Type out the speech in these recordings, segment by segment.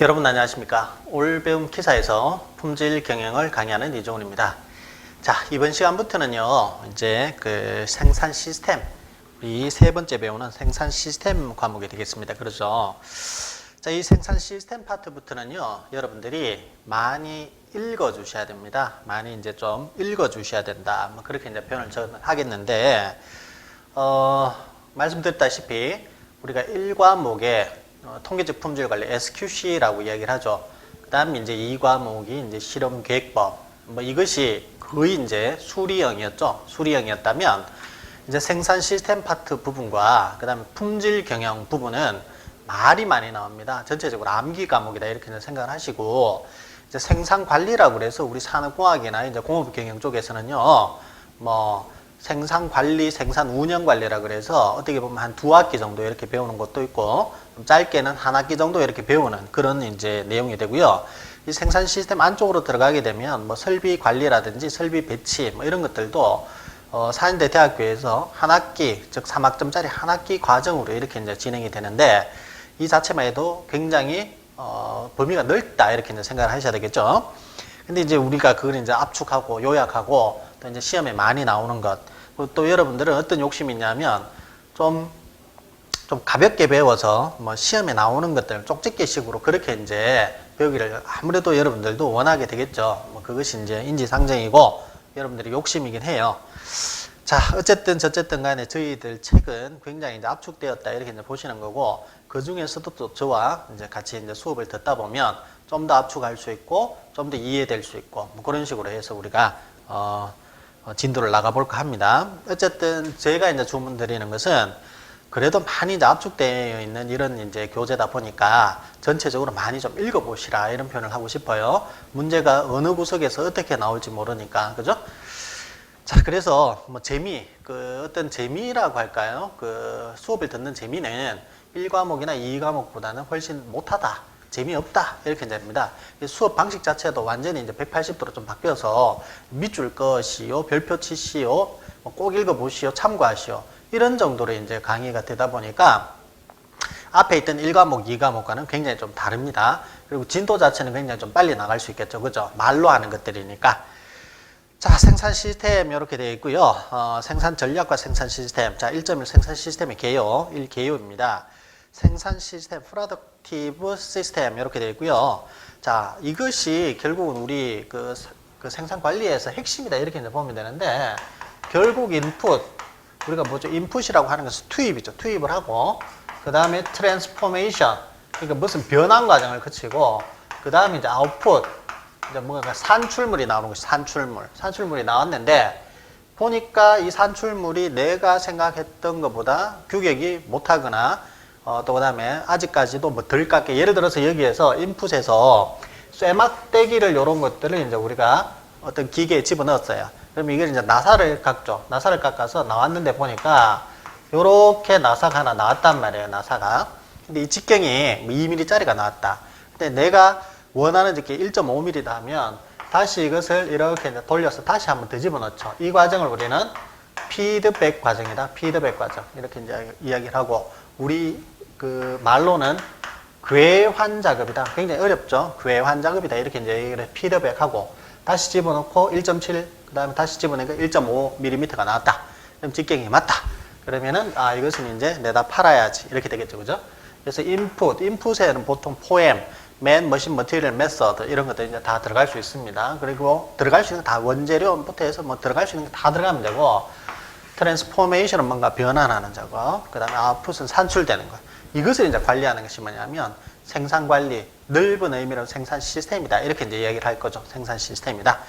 여러분 안녕하십니까? 올 배움 기사에서 품질 경영을 강의하는 이종훈입니다. 자 이번 시간부터는요 이제 그 생산 시스템 이 세 번째 배우는 생산 시스템 과목이 되겠습니다. 그렇죠? 자 이 생산 시스템 파트부터는요 여러분들이 많이 읽어 주셔야 됩니다. 많이 이제 좀 읽어 주셔야 된다. 뭐 그렇게 이제 표현을 하겠는데 어 말씀드렸다시피 우리가 1과목에 어, 통계적 품질 관리 SQC라고 이야기를 하죠. 그다음 이제 2과목이 이제 실험 계획법. 뭐 이것이 거의 이제 수리형이었죠. 수리형이었다면 이제 생산 시스템 파트 부분과 그다음에 품질 경영 부분은 말이 많이 나옵니다. 전체적으로 암기 과목이다 이렇게 생각을 하시고 이제 생산 관리라고 그래서 우리 산업공학이나 이제 공업 경영 쪽에서는요. 뭐 생산 관리, 생산 운영 관리라 그래서 어떻게 보면 한 두 학기 정도 이렇게 배우는 것도 있고 좀 짧게는 한 학기 정도 이렇게 배우는 그런 이제 내용이 되고요. 이 생산 시스템 안쪽으로 들어가게 되면 뭐 설비 관리라든지 설비 배치 뭐 이런 것들도 어, 사인대 대학교에서 한 학기, 즉 3학점짜리 한 학기 과정으로 이렇게 이제 진행이 되는데 이 자체만 해도 굉장히 어, 범위가 넓다 이렇게 이제 생각을 하셔야 되겠죠. 근데 이제 우리가 그걸 이제 압축하고 요약하고 또 이제 시험에 많이 나오는 것. 그리고 또 여러분들은 어떤 욕심이 있냐면 좀, 좀 가볍게 배워서 뭐 시험에 나오는 것들 쪽집게 식으로 그렇게 이제 배우기를 아무래도 여러분들도 원하게 되겠죠. 뭐 그것이 이제 인지상정이고 여러분들의 욕심이긴 해요. 자, 어쨌든 저쨌든 간에 저희들 책은 굉장히 이제 압축되었다 이렇게 이제 보시는 거고 그 중에서도 또 저와 이제 같이 이제 수업을 듣다 보면 좀 더 압축할 수 있고 좀 더 이해될 수 있고 뭐 그런 식으로 해서 우리가 어, 어, 진도를 나가볼까 합니다. 어쨌든 제가 이제 주문 드리는 것은 그래도 많이 압축되어 있는 이런 이제 교재다 보니까 전체적으로 많이 좀 읽어보시라 이런 표현을 하고 싶어요. 문제가 어느 구석에서 어떻게 나올지 모르니까 그죠? 자, 그래서 뭐 재미, 그 어떤 재미라고 할까요? 그 수업을 듣는 재미는 1과목이나 2과목보다는 훨씬 못하다. 재미없다. 이렇게 됩니다. 이 수업 방식 자체도 완전히 이제 180도로 좀 바뀌어서 밑줄 것이요, 별표 치시오, 뭐꼭 읽어보시오, 참고하시오. 이런 정도로 이제 강의가 되다 보니까 앞에 있던 1과목, 2과목과는 굉장히 좀 다릅니다. 그리고 진도 자체는 굉장히 좀 빨리 나갈 수 있겠죠. 그죠? 말로 하는 것들이니까. 자, 생산 시스템 이렇게 되어 있고요. 어, 생산 전략과 생산 시스템. 자, 1.1 생산 시스템의 개요, 1개요입니다. 생산 시스템, 프로덕티브 시스템 이렇게 되어 있고요. 자, 이것이 결국은 우리 그, 그 생산 관리에서 핵심이다 이렇게 이제 보면 되는데 결국 인풋 우리가 뭐죠? 인풋이라고 하는 것은 투입이죠. 투입을 하고 그 다음에 트랜스포메이션 그러니까 무슨 변환 과정을 거치고 그 다음에 이제 아웃풋 이제 뭔가 산출물이 나오는 것이 산출물. 산출물이 나왔는데 보니까 이 산출물이 내가 생각했던 것보다 규격이 못하거나 어, 또 그다음에 아직까지도 뭐 덜 깎게 예를 들어서 여기에서 인풋에서 쇠막대기를 이런 것들을 이제 우리가 어떤 기계에 집어넣었어요. 그럼 이걸 이제 나사를 깎죠. 나사를 깎아서 나왔는데 보니까 요렇게 나사가 하나 나왔단 말이에요. 나사가. 근데 이 직경이 뭐 2mm짜리가 나왔다. 근데 내가 원하는 직계 1.5mm다 하면 다시 이것을 이렇게 돌려서 다시 한번 더 집어 넣죠. 이 과정을 우리는 피드백 과정이다. 피드백 과정. 이렇게 이제 이야기를 하고 우리 그 말로는 괴환 작업이다. 굉장히 어렵죠. 괴환 작업이다. 이렇게 이제 얘기를 해. 피드백하고 다시 집어넣고 1.7 그 다음에 다시 집어내니까 1.5mm가 나왔다. 그럼 직경이 맞다. 그러면은 아 이것은 이제 내다 팔아야지 이렇게 되겠죠, 그죠? 그래서 인풋, 인풋에는 보통 포엠, 맨 머신 머티리얼 메서드 이런 것들 이제 다 들어갈 수 있습니다. 그리고 들어갈 수 있는 거다 원재료부터 해서 뭐 들어갈 수 있는 게 다 들어가면 되고 트랜스포메이션은 뭔가 변환하는 작업, 그 다음에 아웃풋은 산출되는 것. 이것을 이제 관리하는 것이 뭐냐면 생산 관리, 넓은 의미로 생산 시스템이다. 이렇게 이제 이야기를 할 거죠. 생산 시스템이다.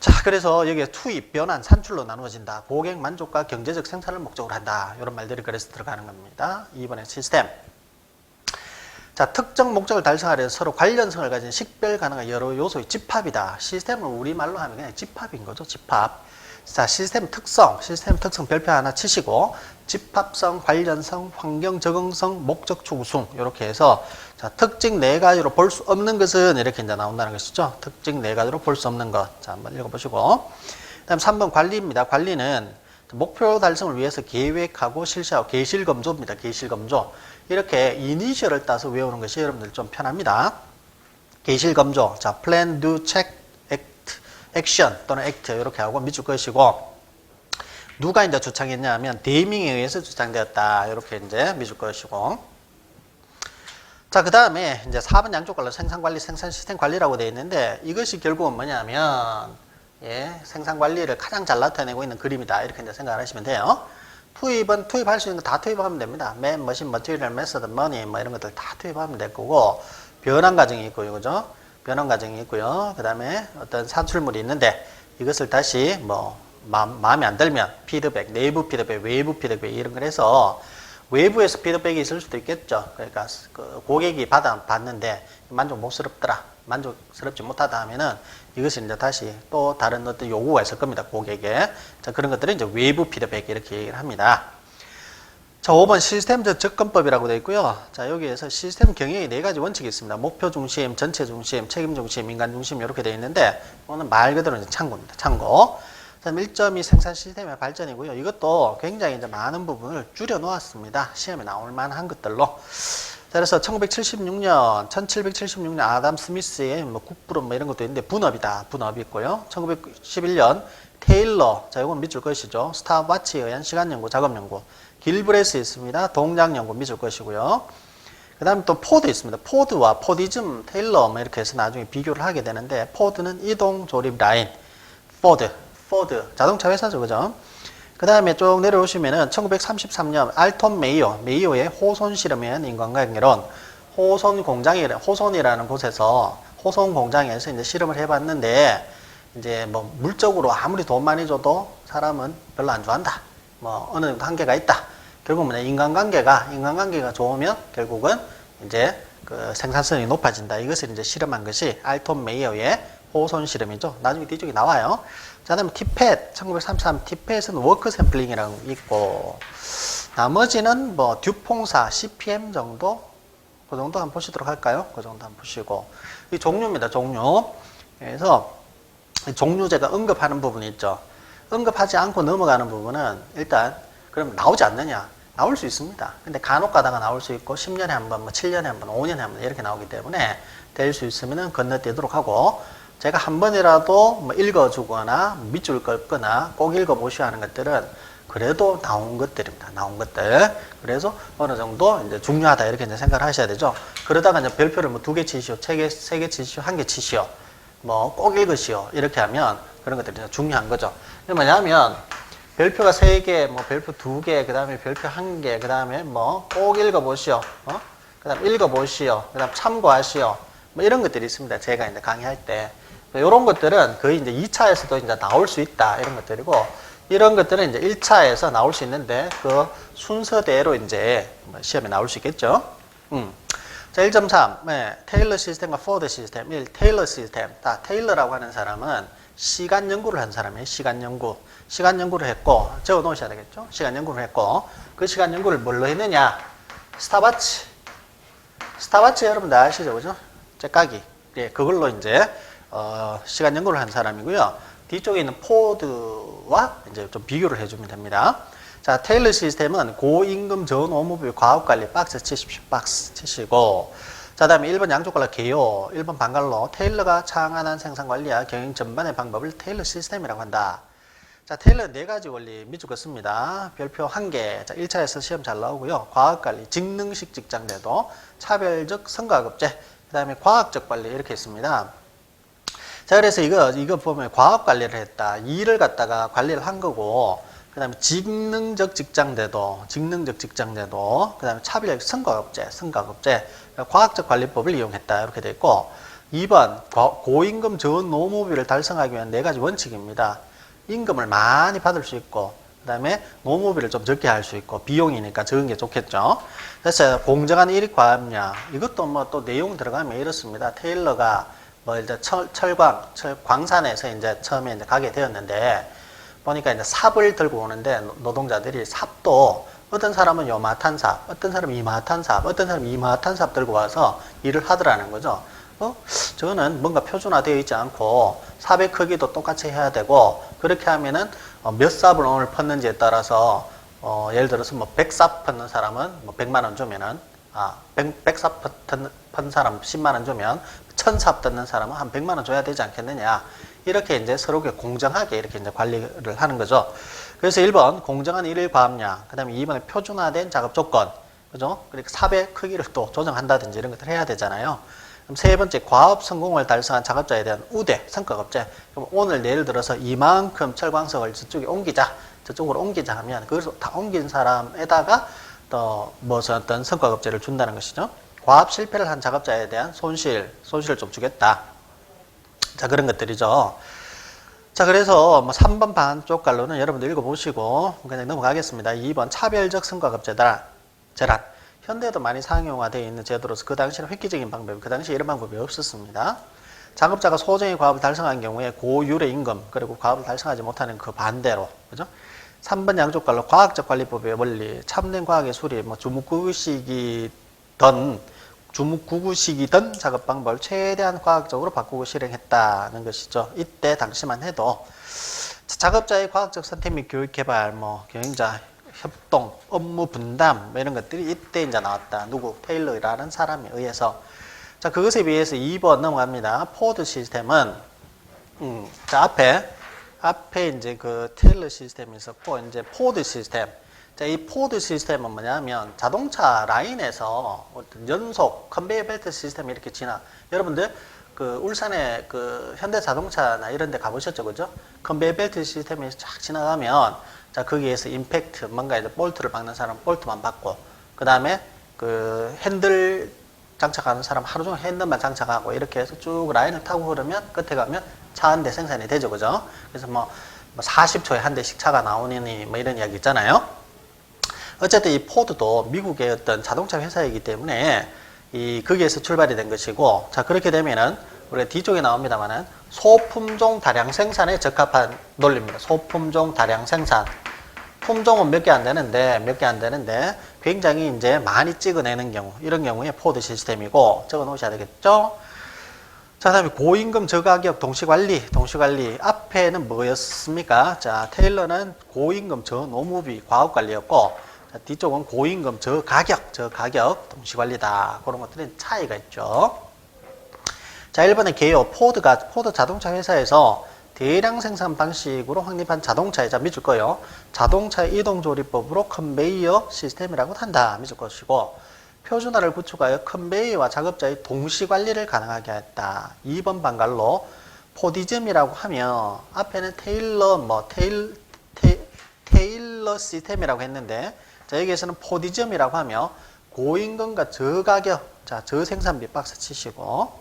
자, 그래서 여기에 투입, 변환, 산출로 나누어진다. 고객 만족과 경제적 생산을 목적으로 한다. 이런 말들이 그래서 들어가는 겁니다. 2번의 시스템. 자, 특정 목적을 달성하려 해서 서로 관련성을 가진 식별 가능한 여러 요소의 집합이다. 시스템을 우리말로 하면 그냥 집합인 거죠. 집합. 자, 시스템 특성, 시스템 특성 별표 하나 치시고 집합성, 관련성, 환경 적응성, 목적 추구성 이렇게 해서 자, 특징 네 가지로 볼 수 없는 것은 이렇게 이제 나온다는 것이죠. 특징 네 가지로 볼 수 없는 것. 자, 한번 읽어보시고. 그다음 3번 관리입니다. 관리는 목표 달성을 위해서 계획하고 실시하고 계실 검조입니다. 계실 검조. 이렇게 이니셜을 따서 외우는 것이 여러분들 좀 편합니다. 계실 검조, 자, plan, do, check, action 또는 act 이렇게 하고 밑줄 것이고 누가 이제 주창했냐 하면 데이밍에 의해서 주창되었다 이렇게 이제 밑줄 것이고 자, 그 다음에 이제 4번 양쪽 관로 생산 관리, 생산 시스템 관리라고 되어 있는데 이것이 결국은 뭐냐면 예, 생산 관리를 가장 잘 나타내고 있는 그림이다. 이렇게 이제 생각을 하시면 돼요. 투입은 투입할 수 있는 거 다 투입하면 됩니다. 맨, 머신, 머티리얼, 메서드, 머니 뭐 이런 것들 다 투입하면 될 거고 변환 과정이 있고요. 그죠? 변환 과정이 있고요. 그 다음에 어떤 산출물이 있는데 이것을 다시 뭐 마, 마음에 안 들면 피드백, 내부 피드백, 외부 피드백 이런 걸 해서 외부에서 피드백이 있을 수도 있겠죠. 그러니까 그 고객이 받아 봤는데 만족 못스럽더라, 만족스럽지 못하다 하면은 이것을 이제 다시 또 다른 어떤 요구가 있을 겁니다. 고객에. 자, 그런 것들은 이제 외부 피드백 이렇게 얘기를 합니다. 자, 5번 시스템적 접근법이라고 되어 있고요. 자, 여기에서 시스템 경영의 네 가지 원칙이 있습니다. 목표 중심, 전체 중심, 책임 중심, 인간 중심 이렇게 되어 있는데 오늘 말 그대로 이제 참고입니다. 참고. 다음 1점이 생산 시스템의 발전이고요. 이것도 굉장히 이제 많은 부분을 줄여 놓았습니다. 시험에 나올 만한 것들로. 자, 그래서 1976년, 1776년 아담 스미스의 뭐 국부론 뭐 이런 것도 있는데 분업이다. 분업이 있고요. 1911년 테일러, 자, 이건 밑줄 것이죠. 스타바치에 의한 시간 연구, 작업 연구. 길브레스 있습니다. 동작 연구 밑줄 것이고요. 그 다음에 또 포드 있습니다. 포드와 포디즘, 테일러 뭐 이렇게 해서 나중에 비교를 하게 되는데 포드는 이동 조립 라인, 포드, 포드 자동차 회사죠, 그죠? 그 다음에 쭉 내려오시면은 1933년 알톤 메이오, 메이오의 호손 실험에 의한 인간관계론, 호손 공장이 호손이라는 곳에서 호손 공장에서 이제 실험을 해봤는데 이제 뭐 물적으로 아무리 돈 많이 줘도 사람은 별로 안 좋아한다. 뭐 어느 정도 한계가 있다. 결국 뭐냐 인간관계가 인간관계가 좋으면 결국은 이제 그 생산성이 높아진다. 이것을 이제 실험한 것이 알톤 메이어의 호손 실험이죠. 나중에 뒤쪽에 나와요. 자, 다음에 티펫 1933 티펫은 워크 샘플링이라고 있고 나머지는 뭐 듀퐁사 CPM 정도 그 정도 한번 보시도록 할까요? 그 정도 한번 보시고 이 종류입니다. 종류. 그래서 이 종류 제가 언급하는 부분이 있죠. 언급하지 않고 넘어가는 부분은 일단 그럼 나오지 않느냐? 나올 수 있습니다. 근데 간혹 가다가 나올 수 있고 10년에 한 번, 뭐 7년에 한 번, 5년에 한 번 이렇게 나오기 때문에 될 수 있으면 건너뛰도록 하고 제가 한 번이라도 뭐 읽어주거나 밑줄 긋거나 꼭 읽어보셔야 하는 것들은 그래도 나온 것들입니다. 나온 것들. 그래서 어느 정도 이제 중요하다 이렇게 이제 생각을 하셔야 되죠. 그러다가 이제 별표를 뭐 두 개 치시오, 세 개, 세 개 치시오, 한 개 치시오. 뭐 꼭 읽으시오. 이렇게 하면 그런 것들이 중요한 거죠. 뭐냐면 별표가 세 개, 뭐 별표 두 개, 그 다음에 별표 한 개, 그 다음에 뭐 꼭 읽어보시오. 어? 그 다음 읽어보시오. 그 다음 참고하시오. 뭐 이런 것들이 있습니다. 제가 이제 강의할 때. 이런 것들은 거의 이제 2차에서도 이제 나올 수 있다. 이런 것들이고, 이런 것들은 이제 1차에서 나올 수 있는데, 그 순서대로 이제 뭐 시험에 나올 수 있겠죠. 음. 자, 1.3. 네, 테일러 시스템과 포드 시스템. 1. 테일러 시스템. 다 테일러라고 하는 사람은 시간 연구를 한 사람이에요. 시간 연구. 시간 연구를 했고, 적어 놓으셔야 되겠죠. 시간 연구를 했고, 그 시간 연구를 뭘로 했느냐? 스타바치. 스타바치 여러분들 아시죠? 그죠? 째까기. 예, 그걸로 이제, 어, 시간 연구를 한 사람이고요. 뒤쪽에 있는 포드와 이제 좀 비교를 해주면 됩니다. 자, 테일러 시스템은 고임금 전 업무비 과업관리 박스 치십시오. 박스 치시고, 자, 다음에 1번 양쪽 관로 개요, 1번 반갈로 테일러가 창안한 생산관리와 경영 전반의 방법을 테일러 시스템이라고 한다. 자, 테일러 네 가지 원리 밑줄 긋습니다. 별표 한 개. 자, 1차에서 시험 잘 나오고요. 과학관리, 직능식 직장제도, 차별적 성과급제, 그 다음에 과학적 관리 이렇게 있습니다. 자, 그래서 이거, 이거 보면 과학 관리를 했다. 일을 갖다가 관리를 한 거고, 그 다음에 직능적 직장제도, 직능적 직장제도, 그 다음에 차별적 성과급제, 성과급제, 과학적 관리법을 이용했다. 이렇게 돼 있고, 2번, 고임금 전노무비를 달성하기 위한 네 가지 원칙입니다. 임금을 많이 받을 수 있고, 그 다음에 노무비를 좀 적게 할 수 있고, 비용이니까 적은 게 좋겠죠. 그래서 공정한 일익 과업량, 이것도 뭐 또 내용 들어가면 이렇습니다. 테일러가 뭐 이제 철, 철광, 철, 광산에서 이제 처음에 이제 가게 되었는데, 보니까 이제 삽을 들고 오는데 노동자들이 삽도 어떤 사람은 요마탄 삽, 어떤 사람은 이마탄 삽, 어떤 사람은 이마탄 삽 들고 와서 일을 하더라는 거죠. 어? 저거는 뭔가 표준화되어 있지 않고 삽의 크기도 똑같이 해야 되고 그렇게 하면은 어, 몇 삽을 오늘 폈는지에 따라서 어, 예를 들어서 뭐 100삽 폈는 사람은 뭐 100만 원 주면은 아, 100, 100삽 던 사람 10만 원 주면 1000삽 뜯는 사람은 한 100만 원 줘야 되지 않겠느냐. 이렇게 이제 서로 공정하게 이렇게 이제 관리를 하는 거죠. 그래서 1번 공정한 일일 과업량, 그다음에 2번에 표준화된 작업 조건, 그죠? 그러니까 삽의 크기를 또 조정한다든지 이런 것들 해야 되잖아요. 그럼 세 번째 과업 성공을 달성한 작업자에 대한 우대 성과급제. 그럼 오늘 예를 들어서 이만큼 철광석을 저쪽에 옮기자, 저쪽으로 옮기자 하면 그것을 다 옮긴 사람에다가 또 무슨 어떤 성과급제를 준다는 것이죠. 과업 실패를 한 작업자에 대한 손실, 손실을 좀 주겠다. 자 그런 것들이죠. 자 그래서 뭐 3번 반쪽 갈로는 여러분들 읽어보시고 그냥 넘어가겠습니다. 2번 차별적 성과급제다. 제란. 현대에도 많이 상용화되어 있는 제도로서 그 당시에는 획기적인 방법이 그 당시에 이런 방법이 없었습니다. 작업자가 소정의 과업을 달성한 경우에 고율의 임금 그리고 과업을 달성하지 못하는 그 반대로 그죠? 3번 양쪽 갈로 과학적 관리법의 원리 참된 과학의 수립 뭐 주묵구구식이던 주묵구구식이던 작업 방법을 최대한 과학적으로 바꾸고 실행했다는 것이죠. 이때 당시만 해도 작업자의 과학적 선택 및 교육 개발, 뭐 경영자 협동, 업무 분담 뭐 이런 것들이 이때 이제 나왔다. 누구 테일러라는 사람에 의해서 자 그것에 비해서 2번 넘어갑니다. 포드 시스템은 음, 자 앞에 앞에 이제 그 테일러 시스템이 있었고 이제 포드 시스템. 자, 이 포드 시스템은 뭐냐면 자동차 라인에서 연속 컨베이어 벨트 시스템이 이렇게 지나. 여러분들 그 울산에 그 현대 자동차나 이런 데 가보셨죠, 그죠? 컨베이어 벨트 시스템이 쫙 지나가면 자, 거기에서 임팩트, 뭔가 이제 볼트를 박는 사람 볼트만 박고, 그 다음에 그 핸들 장착하는 사람 하루 종일 핸들만 장착하고 이렇게 해서 쭉 라인을 타고 그러면 끝에 가면 차 한 대 생산이 되죠, 그죠? 그래서 뭐 40초에 한 대씩 차가 나오니 뭐 이런 이야기 있잖아요. 어쨌든 이 포드도 미국의 어떤 자동차 회사이기 때문에 이 거기에서 출발이 된 것이고 자 그렇게 되면은 우리가 뒤쪽에 나옵니다만은 소품종 다량 생산에 적합한 논리입니다. 소품종 다량 생산. 품종은 몇 개 안 되는데 몇 개 안 되는데 굉장히 이제 많이 찍어내는 경우 이런 경우에 포드 시스템이고 적어 놓으셔야 되겠죠. 자, 다음에 고임금 저가격 동시관리, 동시관리 앞에는 뭐였습니까? 자, 테일러는 고임금 저노무비 과업관리였고 자, 뒤쪽은 고임금 저가격, 저가격 동시관리다. 그런 것들은 차이가 있죠. 자, 1번의 개요 포드가 포드 자동차 회사에서 대량 생산 방식으로 확립한 자동차에 자 믿을 거예요. 자동차 이동 조립법으로 컨베이어 시스템이라고 한다. 믿을 것이고 표준화를 구축하여 컨베이어와 작업자의 동시 관리를 가능하게 했다. 2번 방갈로 포디즘이라고 하면 앞에는 테일러 뭐 테일 테, 테일러 시스템이라고 했는데 자 여기에서는 포디즘이라고 하며 고임금과 저가격 자 저생산비 박스 치시고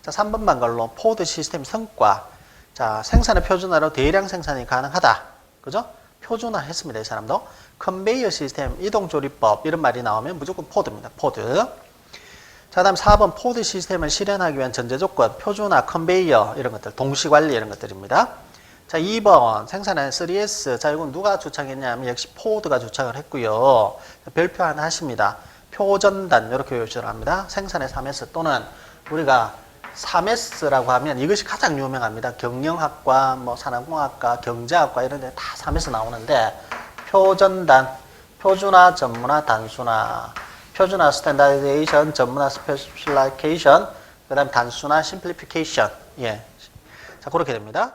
자 3번 방갈로 포드 시스템 성과 자 생산의 표준화로 대량 생산이 가능하다. 그죠? 표준화 했습니다. 이 사람도. 컨베이어 시스템, 이동조립법 이런 말이 나오면 무조건 포드입니다. 포드. 자, 다음 4번 포드 시스템을 실현하기 위한 전제 조건, 표준화, 컨베이어 이런 것들, 동시 관리 이런 것들입니다. 자, 2번 생산의 3S. 자, 이건 누가 주창했냐면 역시 포드가 주창을 했고요. 별표 하나 하십니다. 표전단 이렇게 요청을 합니다. 생산의 3S 또는 우리가 3S라고 하면 이것이 가장 유명합니다. 경영학과, 뭐 산업공학과, 경제학과 이런 데 다 3S 나오는데 표전단, 표준화, 전문화, 단순화, 표준화, 스탠다이제이션, 전문화, 스페셜라이케이션, 그 다음 단순화, 심플리피케이션. 예. 자, 그렇게 됩니다.